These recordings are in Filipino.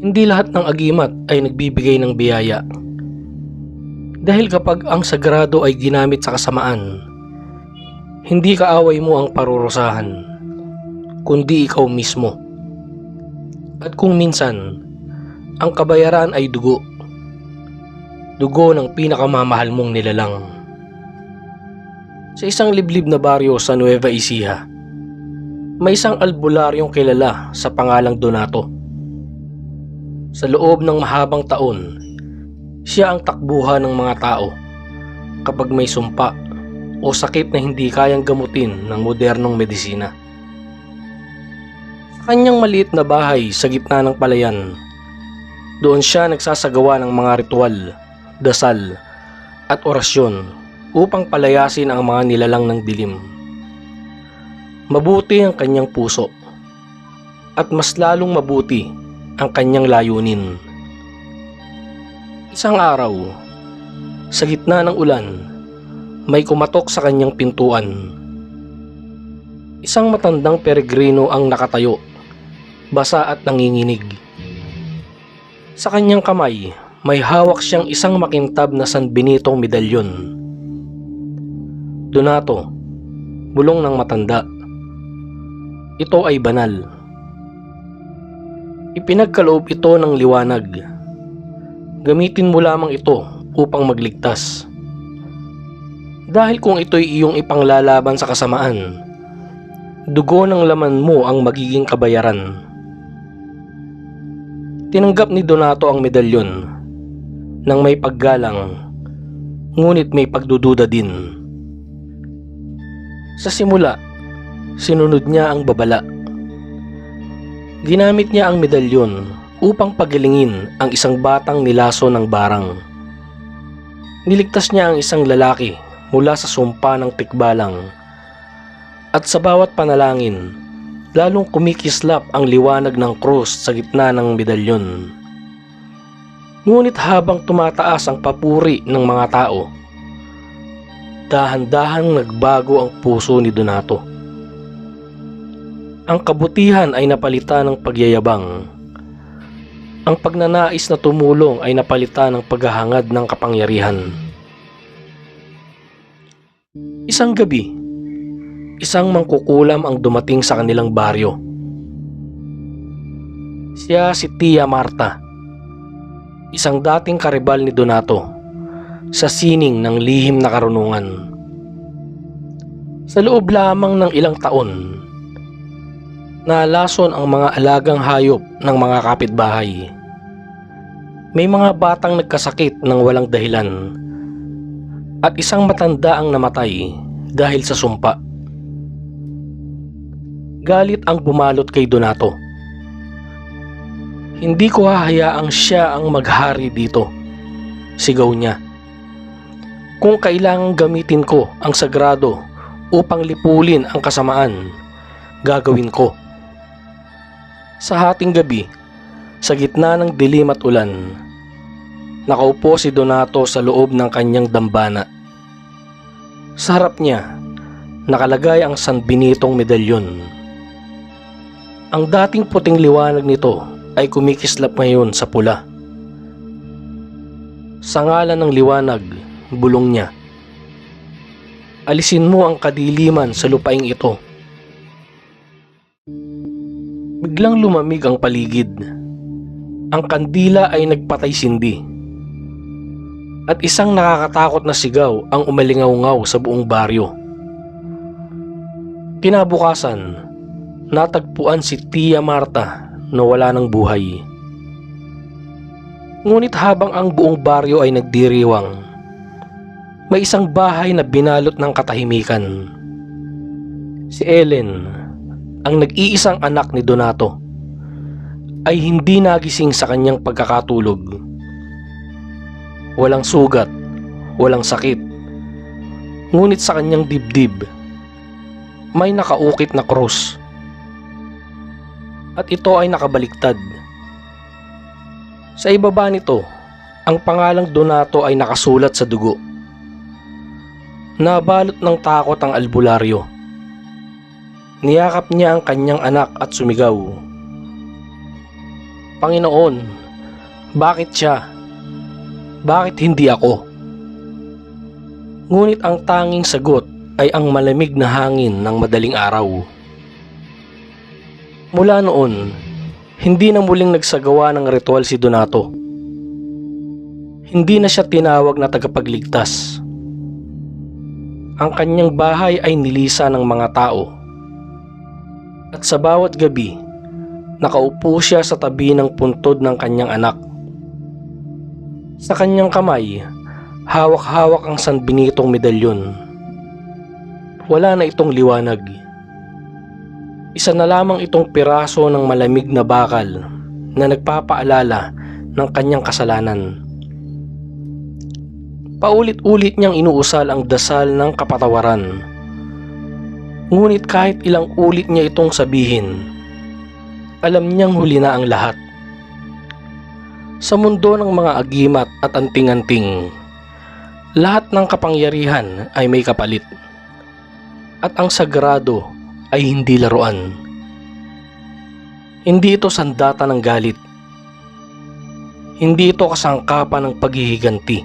Hindi lahat ng agimat ay nagbibigay ng biyaya. Dahil kapag ang sagrado ay ginamit sa kasamaan, hindi kaaway mo ang parurusahan, kundi ikaw mismo. At kung minsan, ang kabayaran ay dugo, dugo ng pinakamamahal mong nilalang. Sa isang liblib na baryo sa Nueva Ecija, may isang albularyong kilala sa pangalang Donato. Sa loob ng mahabang taon, siya ang takbuhan ng mga tao kapag may sumpa o sakit na hindi kayang gamutin ng modernong medisina. Sa kanyang maliit na bahay sa gitna ng palayan, doon siya nagsasagawa ng mga ritual, dasal, at orasyon upang palayasin ang mga nilalang ng dilim. Mabuti ang kanyang puso at mas lalong mabuti ang kanyang layunin. Isang araw, sa gitna ng ulan, may kumatok sa kanyang pintuan. Isang matandang peregrino ang nakatayo, basa at nanginginig. Sa kanyang kamay, may hawak siyang isang makintab na San Benitong medalyon. Donato, bulong ng matanda. Ito ay banal. Ipinagkaloob ito ng liwanag. Gamitin mo lamang ito upang magligtas. Dahil kung ito'y iyong ipanglalaban sa kasamaan, dugo ng laman mo ang magiging kabayaran. Tinanggap ni Donato ang medalyon nang may paggalang, ngunit may pagdududa din. Sa simula, sinunod niya ang babala. Ginamit niya ang medalyon upang pagalingin ang isang batang nilaso ng barang. Niligtas niya ang isang lalaki mula sa sumpa ng tikbalang. At sa bawat panalangin, lalong kumikislap ang liwanag ng krus sa gitna ng medalyon. Ngunit habang tumataas ang papuri ng mga tao, dahan-dahang nagbago ang puso ni Donato. Ang kabutihan ay napalitan ng pagyayabang. Ang pagnanais na tumulong ay napalitan ng paghahangad ng kapangyarihan. Isang gabi, isang mangkukulam ang dumating sa kanilang baryo. Siya si Tia Marta, isang dating karibal ni Donato sa sining ng lihim na karunungan. Sa loob lamang ng ilang taon, nalason ang mga alagang hayop ng mga kapitbahay. May mga batang nagkasakit ng walang dahilan at isang matanda ang namatay dahil sa sumpa. Galit ang bumalot kay Donato. Hindi ko hahayaang siya ang maghari dito. Sigaw niya. Kung kailangang gamitin ko ang sagrado upang lipulin ang kasamaan, gagawin ko. Sa hating gabi, sa gitna ng dilim at ulan, nakaupo si Donato sa loob ng kanyang dambana. Sa harap niya, nakalagay ang San Benitong medalyon. Ang dating puting liwanag nito ay kumikislap ngayon sa pula. Sa ngalan ng liwanag, bulong niya. Alisin mo ang kadiliman sa lupaing ito. Biglang lumamig ang paligid. Ang kandila ay nagpatay sindi. At isang nakakatakot na sigaw ang umalingaw-ngaw sa buong baryo. Kinabukasan, natagpuan si Tia Marta na wala ng buhay. Ngunit habang ang buong baryo ay nagdiriwang, may isang bahay na binalot ng katahimikan. Si Ellen, ang nag-iisang anak ni Donato, ay hindi nagising sa kanyang pagkakatulog. Walang sugat, walang sakit. Ngunit sa kanyang dibdib, may nakaukit na krus. At ito ay nakabaliktad. Sa ibaba nito, ang pangalang Donato ay nakasulat sa dugo. Nabalot ng takot ang albularyo. Niyakap niya ang kanyang anak at sumigaw. Panginoon, bakit siya? Bakit hindi ako? Ngunit ang tanging sagot ay ang malamig na hangin ng madaling araw. Mula noon, hindi na muling nagsagawa ng ritual si Donato. Hindi na siya tinawag na tagapagligtas. Ang kanyang bahay ay nilisa ng mga tao. At sa bawat gabi, nakaupo siya sa tabi ng puntod ng kanyang anak. Sa kanyang kamay, hawak-hawak ang San Benitong medalyon. Wala na itong liwanag. Isa na lamang itong piraso ng malamig na bakal na nagpapaalala ng kanyang kasalanan. Paulit-ulit niyang inuusal ang dasal ng kapatawaran. Ngunit kahit ilang ulit niya itong sabihin, alam niyang huli na ang lahat. Sa mundo ng mga agimat at anting-anting, lahat ng kapangyarihan ay may kapalit. At ang sagrado ay hindi laruan. Hindi ito sandata ng galit. Hindi ito kasangkapan ng paghihiganti.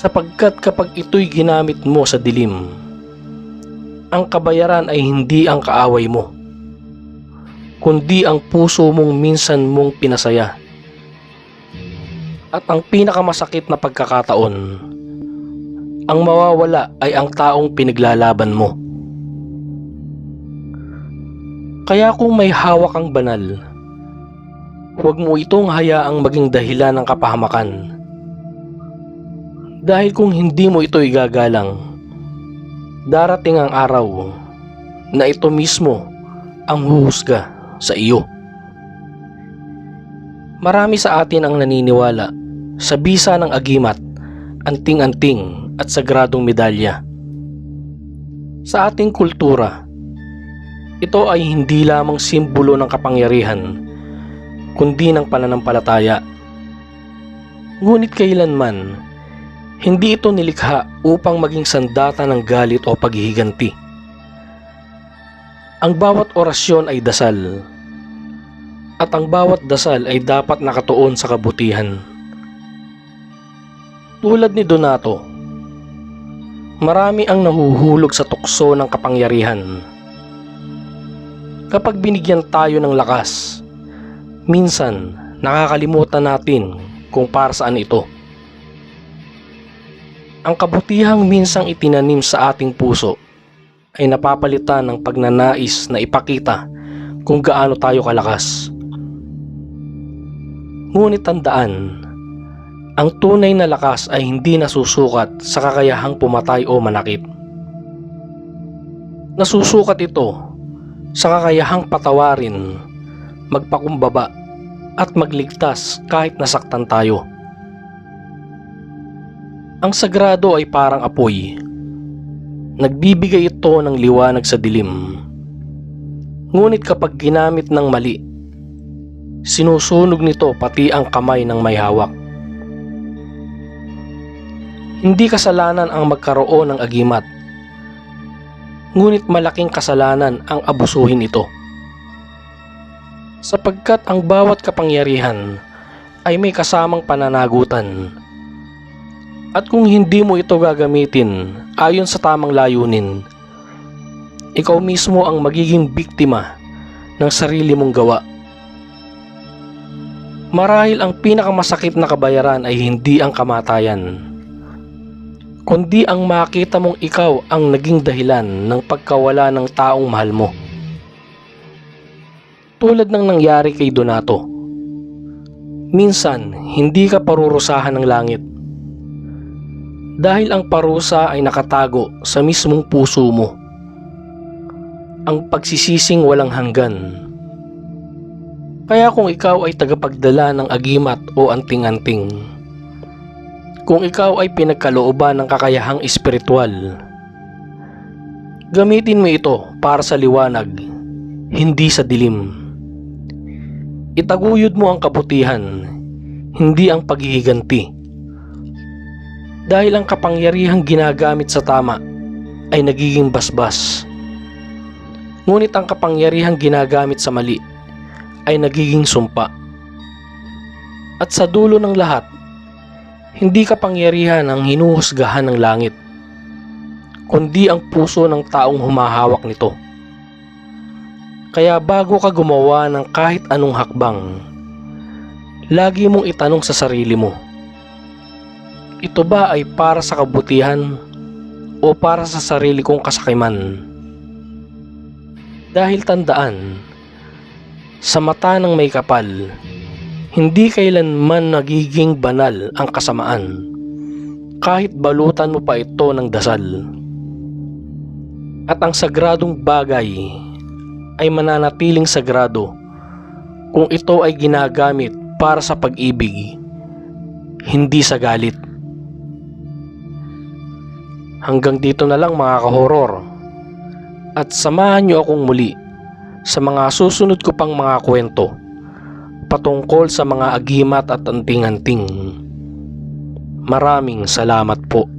Sapagkat kapag ito'y ginamit mo sa dilim, ang kabayaran ay hindi ang kaaway mo, kundi ang puso mong minsan mong pinasaya. At ang pinakamasakit na pagkakataon, ang mawawala ay ang taong pinaglalaban mo. Kaya kung may hawak kang banal, huwag mo itong hayaang maging dahilan ng kapahamakan. Dahil kung hindi mo ito igagalang, darating ang araw na ito mismo ang huhusga sa iyo. Marami sa atin ang naniniwala sa bisa ng agimat, anting-anting at sagradong medalya. Sa ating kultura, ito ay hindi lamang simbolo ng kapangyarihan, kundi ng pananampalataya. Ngunit kailanman, hindi ito nilikha upang maging sandata ng galit o paghihiganti. Ang bawat orasyon ay dasal, at ang bawat dasal ay dapat nakatuon sa kabutihan. Tulad ni Donato, marami ang nahuhulog sa tukso ng kapangyarihan. Kapag binigyan tayo ng lakas, minsan nakakalimutan natin kung para saan ito. Ang kabutihang minsang itinanim sa ating puso ay napapalitan ng pagnanais na ipakita kung gaano tayo kalakas. Ngunit tandaan, ang tunay na lakas ay hindi nasusukat sa kakayahang pumatay o manakit. Nasusukat ito sa kakayahang patawarin, magpakumbaba at magligtas kahit nasaktan tayo. Ang sagrado ay parang apoy. Nagbibigay ito ng liwanag sa dilim. Ngunit kapag ginamit ng mali, sinusunog nito pati ang kamay ng may hawak. Hindi kasalanan ang magkaroon ng agimat. Ngunit malaking kasalanan ang abusuhin ito. Sapagkat ang bawat kapangyarihan ay may kasamang pananagutan at kung hindi mo ito gagamitin ayon sa tamang layunin, ikaw mismo ang magiging biktima ng sarili mong gawa. Marahil ang pinakamasakit na kabayaran ay hindi ang kamatayan, kundi ang makita mong ikaw ang naging dahilan ng pagkawala ng taong mahal mo. Tulad ng nangyari kay Donato. Minsan, hindi ka parurusahan ng langit dahil ang parusa ay nakatago sa mismong puso mo. Ang pagsisising walang hanggan. Kaya kung ikaw ay tagapagdala ng agimat o anting-anting, kung ikaw ay pinagkalooban ng kakayahang espiritual, gamitin mo ito para sa liwanag, hindi sa dilim. Itaguyod mo ang kabutihan, hindi ang paghihiganti dahil ang kapangyarihang ginagamit sa tama ay nagiging basbas. Ngunit ang kapangyarihang ginagamit sa mali ay nagiging sumpa. At sa dulo ng lahat, hindi kapangyarihan ang hinuhusgahan ng langit, kundi ang puso ng taong humahawak nito. Kaya bago ka gumawa ng kahit anong hakbang, lagi mong itanong sa sarili mo, ito ba ay para sa kabutihan o para sa sarili kong kasakiman? Dahil tandaan, sa mata ng may kapal, hindi kailanman nagiging banal ang kasamaan kahit balutan mo pa ito ng dasal. At ang sagradong bagay ay mananatiling sagrado kung ito ay ginagamit para sa pag-ibig, hindi sa galit. Hanggang dito na lang mga kahoror. At samahan niyo akong muli sa mga susunod ko pang mga kwento patungkol sa mga agimat at anting-anting. Maraming salamat po.